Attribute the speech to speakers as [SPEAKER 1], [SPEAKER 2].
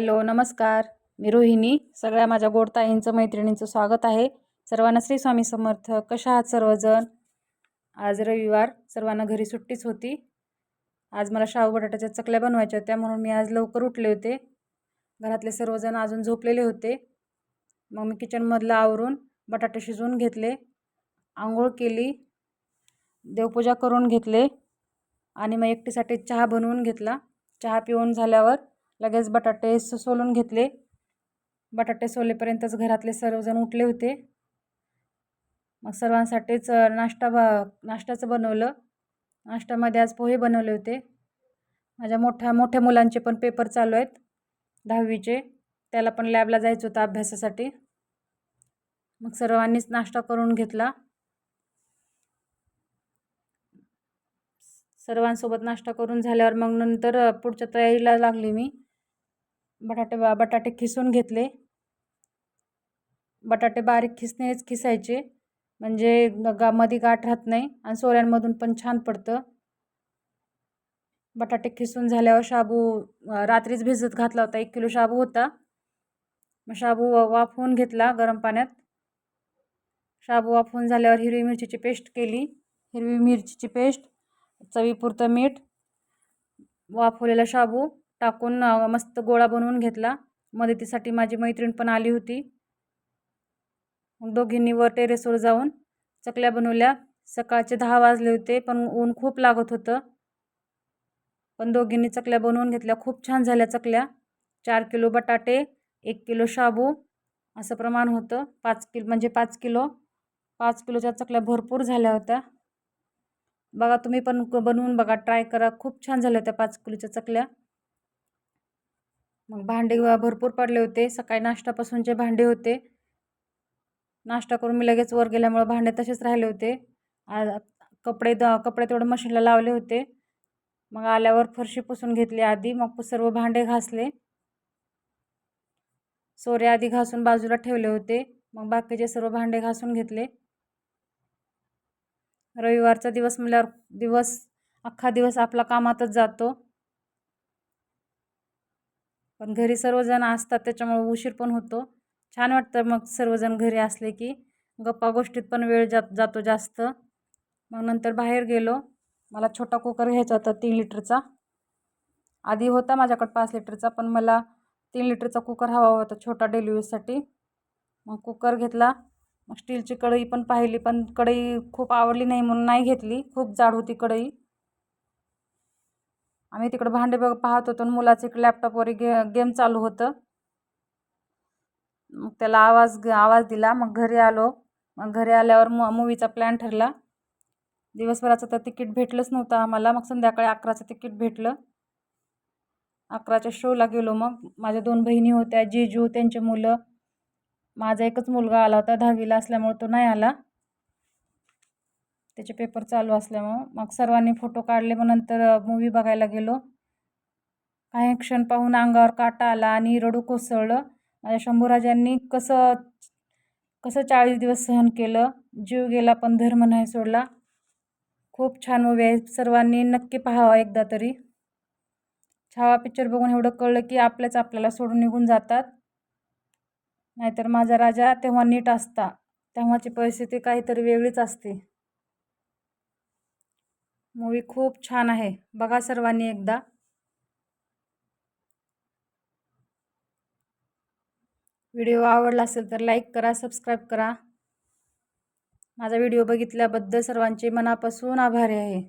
[SPEAKER 1] Hello नमस्कार. मी रोहिणी. सगळ्या माझ्या गोडताईंचं मैत्रिणींचं स्वागत आहे. सर्वांना श्री स्वामी समर्थ. कशा आहात सर्वजण? आज रविवार. सर्वांना घरी सुट्टीच होती. आज मला शाहू बटाट्याच्या चकल्या बनवायच्या होत्या म्हणून मी आज लवकर उठले होते. घरातले सर्वजण अजून झोपलेले होते. मग मी किचनमधलं आवरून बटाटे शिजवून घेतले. आंघोळ केली. देवपूजा करून घेतले. आणि मग एकटीसाठी चहा बनवून घेतला. चहा पिऊन झाल्यावर लगेच बटाटे सोलून घेतले. बटाटे सोलेपर्यंतच घरातले सर्वजण उठले होते. मग सर्वांसाठीच नाश्ता ब नाश्त्याचं बनवलं. नाश्त्यामध्ये आज पोहे बनवले होते. माझ्या मोठ्या मोठ्या मुलांचे पण पेपर चालू आहेत दहावीचे. त्याला पण लॅबला जायचं होतं अभ्यासासाठी. मग सर्वांनीच नाश्ता करून घेतला. सर्वांसोबत नाश्ता करून झाल्यावर मग नंतर पुढच्या तयारीला लागली मी. बटाटे बटाटे खिसून घेतले. बटाटे बारीक खिसणेच खिसायचे. म्हणजे गा मध्ये गाठ राहत नाही आणि सोऱ्यांमधून पण छान पडतं. बटाटे खिसून झाल्यावर शाबू रात्रीच भिजत घातला होता. एक किलो शाबू होता. मग शाबू वाफवून घेतला गरम पाण्यात. शाबू वाफवून झाल्यावर हिरवी मिरचीची पेस्ट केली. हिरवी मिरचीची पेस्ट चवीपुरतं मीठ वाफवलेला शाबू. टाकून मस्त गोळा बनवून घेतला. मदतीसाठी माझी मैत्रीण पण आली होती. मग दोघींनी वर टेरेसवर जाऊन चकल्या बनवल्या. सकाळचे दहा वाजले होते पण ऊन खूप लागत होतं. पण दोघींनी चकल्या बनवून घेतल्या. खूप छान झाल्या चकल्या. चार किलो बटाटे एक किलो शाबू असं प्रमाण होतं. पाच किलो म्हणजे पाच किलो. पाच किलोच्या चकल्या भरपूर झाल्या होत्या. बघा तुम्ही पण बनवून बघा. ट्राय करा. खूप छान झाल्या होत्या पाच किलोच्या चकल्या. मग भांडे भरपूर पडले होते. सकाळी नाश्त्यापासूनचे भांडे होते नाश्ता करून मी लगेच वर गेल्यामुळं भांडे तसेच राहिले होते. कपडे द कपडे तेवढं मशीनला लावले होते. मग आल्यावर फरशी पुसून घेतली आधी मग सर्व भांडे घासले. सोरे आधी घासून बाजूला ठेवले होते. मग बाकीचे सर्व भांडे घासून घेतले. रविवारचा दिवस म्हणल्यावर दिवस अख्खा दिवस आपला कामातच जातो. पण घरी सर्वजण असतात त्याच्यामुळे उशीर पण होतो. छान वाटतं मग सर्वजण घरी असले की गप्पा गोष्टीत पण वेळ जात जातो जास्त. मग नंतर बाहेर गेलो. मला छोटा कुकर घ्यायचा होता तीन लिटरचा. आधी होता माझ्याकडं पाच लिटरचा पण मला तीन लिटरचा कुकर हवा होता छोटा डेलिव्हरीसाठी मग कुकर घेतला. मग स्टीलची कढई पण पाहिली पण कढई खूप आवडली नाही म्हणून नाही घेतली. खूप जाड होती कढई. आम्ही तिकडं भांडे बघ पाहत होतो मुलाचं एक लॅपटॉपवर गे गेम चालू होतं. मग त्याला आवाज आवाज दिला. मग घरी आलो. मग घरी आल्यावर मु मूवीचा प्लॅन ठरला. दिवसभराचं तर तिकीट भेटलंच नव्हतं आम्हाला. मग संध्याकाळी अकराचं तिकीट भेटलं. अकराच्या शोला गेलो मग. माझ्या दोन बहिणी होत्या जेजू त्यांचे मुलं. माझा एकच मुलगा आला होता दहावीला असल्यामुळे तो नाही आला. त्याचे पेपर चालू असल्यामुळं. मग सर्वांनी फोटो काढले मग नंतर मूवी बघायला गेलो. काही क्षण पाहून अंगावर काटा आला आणि रडू कोसळलं. माझ्या शंभूराजांनी कसं कसं चाळीस दिवस सहन केलं जीव गेला पण धर्म नाही सोडला. खूप छान मूवी आहे. सर्वांनी नक्की पाहावा एकदा तरी. छावा पिक्चर बघून एवढं कळलं की आपल्याच आपल्याला सोडून निघून जातात. नाहीतर माझा राजा तेव्हा नीट असता. तेव्हाची परिस्थिती काहीतरी वेगळीच असते. मूवी खूप छान आहे. बघा सर्वांनी एकदा. व्हिडिओ आवडला असेल तर लाईक करा सबस्क्राईब करा. माझा व्हिडिओ बघितल्याबद्दल सर्वांचे मनापासून आभारी आहे.